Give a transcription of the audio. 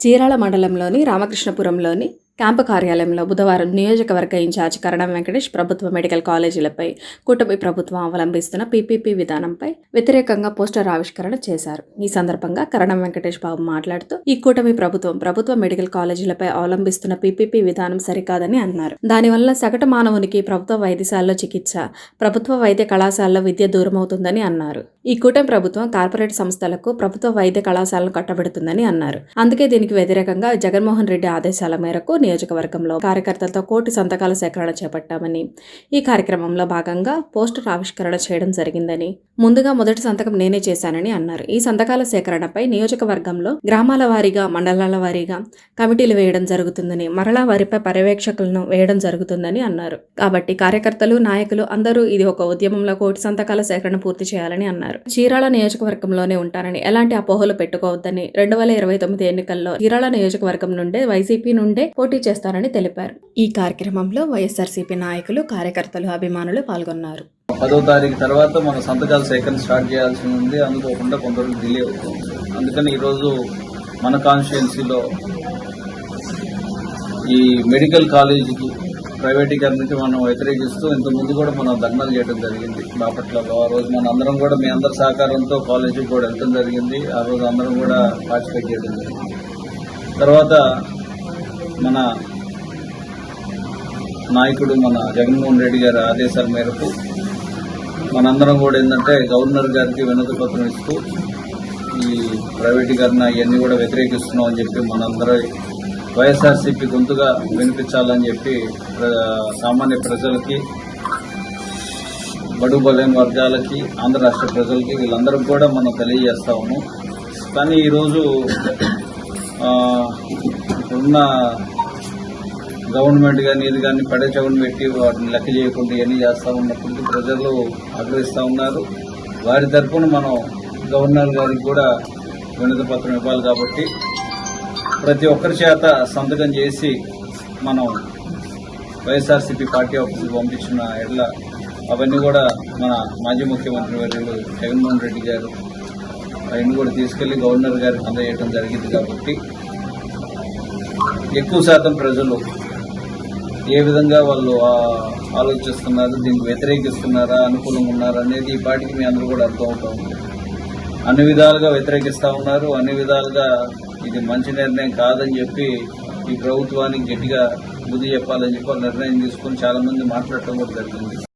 చీరాల మండలంలోని రామకృష్ణపురంలోని క్యాంపు కార్యాలయంలో బుధవారం నియోజకవర్గ ఇన్ఛార్జ్ కరణం వెంకటేష్ ప్రభుత్వ మెడికల్ కాలేజీలపై కూటమి ప్రభుత్వం అవలంబిస్తున్న పీపీపీ విధానంపై వ్యతిరేకంగా పోస్టర్ ఆవిష్కరణ చేశారు. ఈ సందర్భంగా కరణం వెంకటేష్ బాబు మాట్లాడుతూ ఈ కూటమి ప్రభుత్వం ప్రభుత్వ మెడికల్ కాలేజీలపై అవలంబిస్తున్న పీపీపీ విధానం సరికాదని అన్నారు. దానివల్ల సగటు మానవునికి ప్రభుత్వ వైద్యశాలలో చికిత్స ప్రభుత్వ వైద్య కళాశాలలో విద్య దూరమవుతుందని అన్నారు. ఈ కూటమి ప్రభుత్వం కార్పొరేట్ సంస్థలకు ప్రభుత్వ వైద్య కళాశాలను కట్టబెడుతుందని అన్నారు. అందుకే దీనికి వ్యతిరేకంగా జగన్మోహన్ రెడ్డి ఆదేశాల మేరకు నియోజకవర్గంలో కార్యకర్తలతో కోటి సంతకాల సేకరణ చేపట్టామని ఈ కార్యక్రమంలో భాగంగా పోస్టర్ ఆవిష్కరణ చేయడం జరిగిందని ముందుగా మొదటి సంతకం నేనే చేశానని అన్నారు. ఈ సంతకాల సేకరణపై నియోజకవర్గంలో గ్రామాల వారీగా మండలాల వారీగా కమిటీలు వేయడం జరుగుతుందని మరలా వారిపై పర్యవేక్షకులను వేయడం జరుగుతుందని అన్నారు. కాబట్టి కార్యకర్తలు నాయకులు అందరూ ఇది ఒక ఉద్యమంలో కోటి సంతకాల సేకరణ పూర్తి చేయాలని అన్నారు. చీరాల నియోజకవర్గంలోనే ఉంటారని ఎలాంటి అపోహలు పెట్టుకోవద్దని రెండు వేల ఇరవై తొమ్మిది ఎన్నికల్లో చీరాల నియోజకవర్గం నుండే వైసీపీ నుండే పోటీ చేస్తారని తెలిపారు. ఈ కార్యక్రమంలో వైఎస్ఆర్సీపీ నాయకులు కార్యకర్తలు అభిమానులు పాల్గొన్నారు. పదో తారీఖు తర్వాత మన సంతకాల సేకరణ స్టార్ట్ చేయాల్సి ఉంది. అందుకోకుండా కొంతవరకు డిలే అవుతుంది. అందుకని ఈరోజు మన కాన్స్టిట్యున్సీలో ఈ మెడికల్ కాలేజీకి ప్రైవేటీకరణకి మనం వ్యతిరేకిస్తూ ఇంతకుముందు ముందు కూడా మనం ధర్నాలు చేయడం జరిగింది. బాపట్లలో ఆ రోజు మన అందరం కూడా మీ అందరి సహకారంతో కాలేజీకి కూడా వెళ్ళడం జరిగింది. ఆ రోజు అందరం కూడా పార్టిసిపేట్ చేయడం జరిగింది. తర్వాత మన నాయకుడు మన జగన్మోహన్ రెడ్డి గారి ఆదేశాల మేరకు మనందరం కూడా ఏంటంటే గవర్నర్ గారికి వినతి పత్రం ఇస్తూ ఈ ప్రైవేటీకరణ ఇవన్నీ కూడా వ్యతిరేకిస్తున్నాం అని చెప్పి మనందరూ వైఎస్ఆర్సీపీ గొంతుగా వినిపించాలని చెప్పి సామాన్య ప్రజలకి బడు బలైన వర్గాలకి ఆంధ్ర రాష్ట్ర ప్రజలకి వీళ్ళందరికీ కూడా మనం తెలియజేస్తా ఉన్నాం. కానీ ఈరోజు ఉన్న గవర్నమెంట్ కానీ ఇది కానీ పడే చెవుని పెట్టి వాటిని లెక్క చేయకుండా ఇవన్నీ చేస్తూ ఉన్నప్పటికీ ప్రజలు ఆగ్రహిస్తూ ఉన్నారు. వారి తరఫున మనం గవర్నర్ గారికి కూడా వినతి పత్రం ఇవ్వాలి కాబట్టి ప్రతి ఒక్కరి చేత సంతకం చేసి మనం వైఎస్ఆర్సీపీ పార్టీ ఆఫీస్కి పంపించిన ఎడ్ల అవన్నీ కూడా మన మాజీ ముఖ్యమంత్రి వర్యులు జగన్మోహన్ రెడ్డి గారు అవన్నీ కూడా తీసుకెళ్ళి గవర్నర్ గారికి అందజేయడం జరిగింది కాబట్టి ఎక్కువ శాతం ప్రజలు ఏ విధంగా వాళ్ళు ఆలోచిస్తున్నారు దీనికి వ్యతిరేకిస్తున్నారా అనుకూలంగా ఉన్నారా అనేది ఈ పాటికి మీ అందరూ కూడా అర్థం అవుతా ఉంది అన్ని విధాలుగా వ్యతిరేకిస్తూ ఉన్నారు అన్ని విధాలుగా ఇది మంచి నిర్ణయం కాదని చెప్పి ఈ ప్రభుత్వానికి గట్టిగా బుద్ధి చెప్పాలని చెప్పి నిర్ణయం తీసుకొని చాలామంది మాట్లాడటం కూడా జరిగింది.